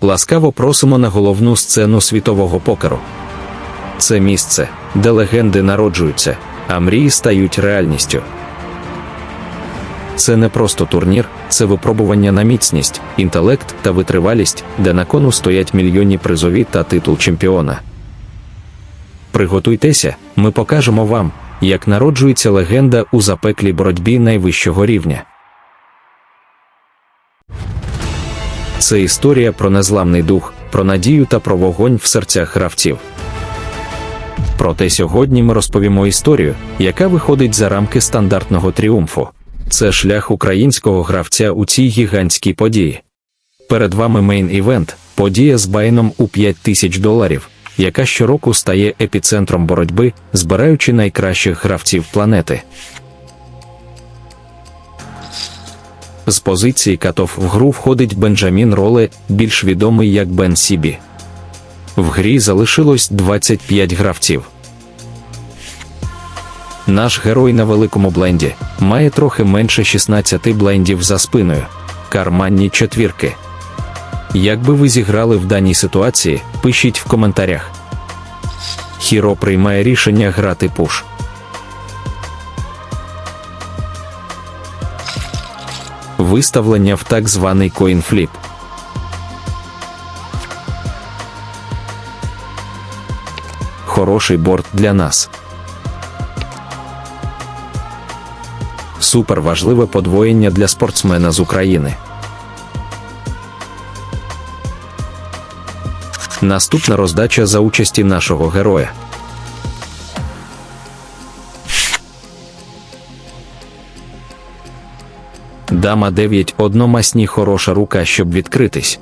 Ласкаво просимо на головну сцену світового покеру. Це місце, де легенди народжуються, а мрії стають реальністю. Це не просто турнір, це випробування на міцність, інтелект та витривалість, де на кону стоять мільйонні призові та титул чемпіона. Приготуйтеся, ми покажемо вам, як народжується легенда у запеклій боротьбі найвищого рівня. Це історія про незламний дух, про надію та про вогонь в серцях гравців. Проте сьогодні ми розповімо історію, яка виходить за рамки стандартного тріумфу. Це шлях українського гравця у цій гігантській події. Перед вами мейн-івент, подія з байном у 5 тисяч доларів, яка щороку стає епіцентром боротьби, збираючи найкращих гравців планети. З позиції катов в гру входить Бенджамін Роле, більш відомий як Бен Сібі. В грі залишилось 25 гравців. Наш герой на великому бленді має трохи менше 16 блендів за спиною. Карманні четвірки. Як би ви зіграли в даній ситуації, пишіть в коментарях. Хіро приймає рішення грати пуш. Виставлення в так званий коінфліп. Хороший борт для нас. Супер важливе подвоєння для спортсмена з України. Наступна роздача за участі нашого героя. Дама 9 одномасні хороша рука, щоб відкритись.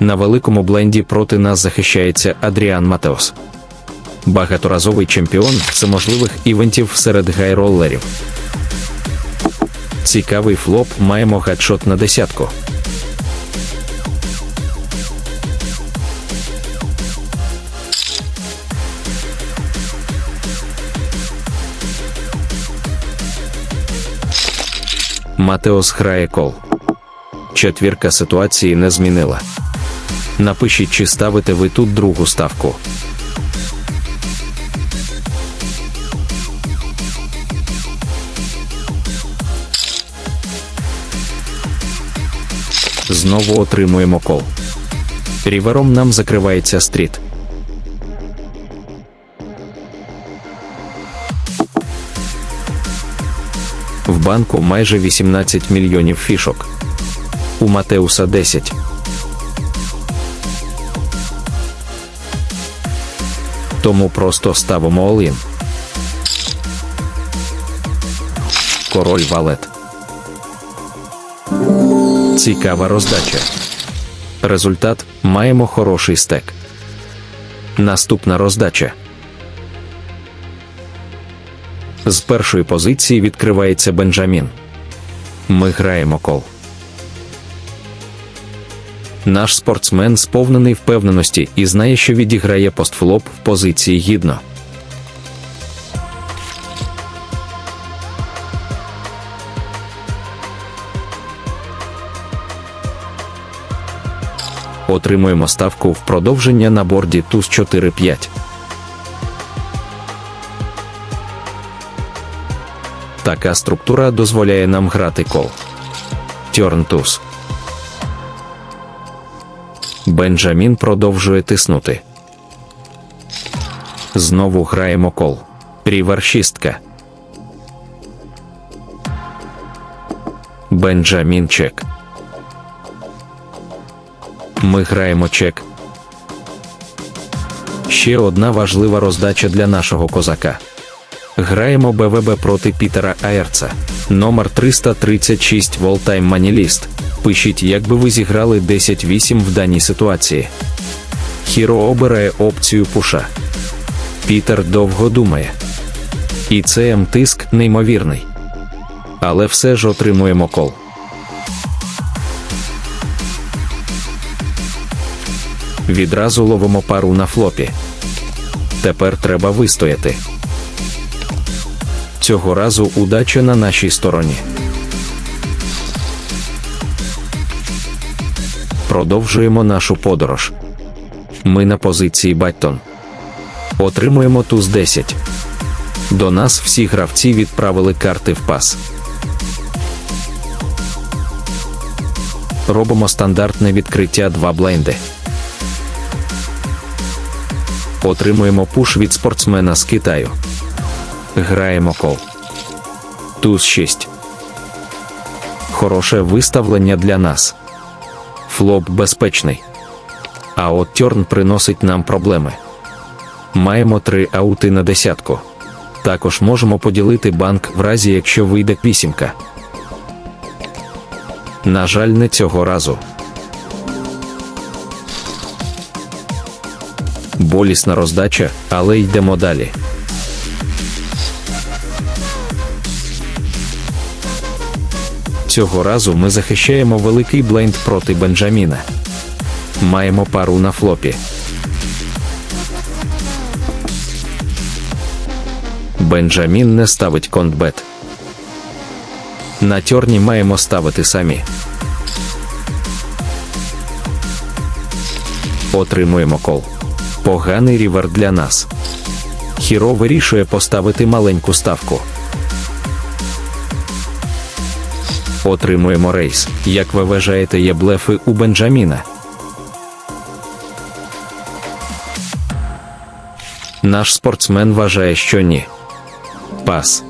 На великому бленді проти нас захищається Адріан Матеос. Багаторазовий чемпіон всеможливих івентів серед гайроллерів. Цікавий флоп маємо гадшот на десятку. Матеос грає кол. Четвірка ситуації не змінила. Напишіть, чи ставите ви тут другу ставку. Знову отримуємо кол. Рівером нам закривається стріт. В банку майже 18 мільйонів фішок. У Матеуса 10. Тому просто ставимо олін. Король валет. Цікава роздача. Результат маємо хороший стек. Наступна роздача. З першої позиції відкривається Бенджамін. Ми граємо кол. Наш спортсмен сповнений впевненості і знає, що відіграє постфлоп в позиції гідно. Отримуємо ставку в продовження на борді туз 4-5. Така структура дозволяє нам грати кол. Тьорн туз. Бенджамін продовжує тиснути. Знову граємо кол. Рівер шістка. Бенджамін чек. Ми граємо чек. Ще одна важлива роздача для нашого козака. Граємо БВБ проти Пітера Аерца. Номер 336 Волтайм Маніліст. Пишіть, як би ви зіграли 10-8 в даній ситуації. Хіро обирає опцію пуша. Пітер довго думає. І це М-тиск неймовірний. Але все ж отримуємо кол. Відразу ловимо пару на флопі. Тепер треба вистояти. Цього разу удача на нашій стороні. Продовжуємо нашу подорож. Ми на позиції Баттон. Отримуємо туз 10. До нас всі гравці відправили карти в пас. Робимо стандартне відкриття 2 блайнди. Отримуємо пуш від спортсмена з Китаю. Граємо кол. Туз 6. Хороше виставлення для нас. Флоп безпечний. А от Тьорн приносить нам проблеми. Маємо три аути на десятку. Також можемо поділити банк в разі, якщо вийде вісімка. На жаль, не цього разу. Болісна роздача, але йдемо далі. Цього разу ми захищаємо великий бленд проти Бенджаміна. Маємо пару на флопі. Бенджамін не ставить контбет. На тьорні маємо ставити самі. Отримуємо кол. Поганий рівер для нас. Хіро вирішує поставити маленьку ставку. Отримуємо рейс. Як ви вважаєте, є блефи у Бенджаміна? Наш спортсмен вважає, що ні. Пас.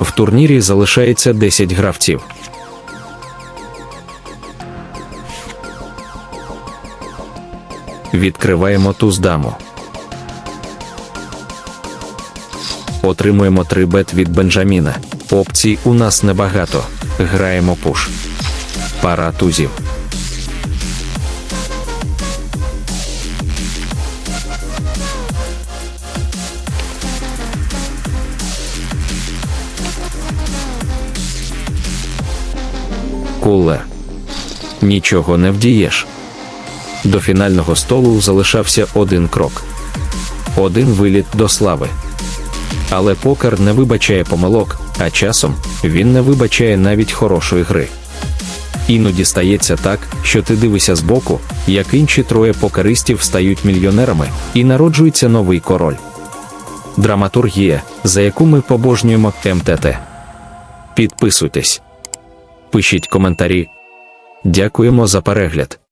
В турнірі залишається 10 гравців. Відкриваємо туз даму. Отримуємо 3 бет від Бенджаміна. Опцій у нас небагато. Граємо пуш. Пара тузів. Кулер. Нічого не вдієш. До фінального столу залишався один крок. Один виліт до слави. Але покер не вибачає помилок, а часом він не вибачає навіть хорошої гри. Іноді стається так, що ти дивишся збоку, як інші троє покеристів стають мільйонерами, і народжується новий король. Драматургія, за яку ми побожнюємо МТТ. Підписуйтесь, пишіть коментарі. Дякуємо за перегляд.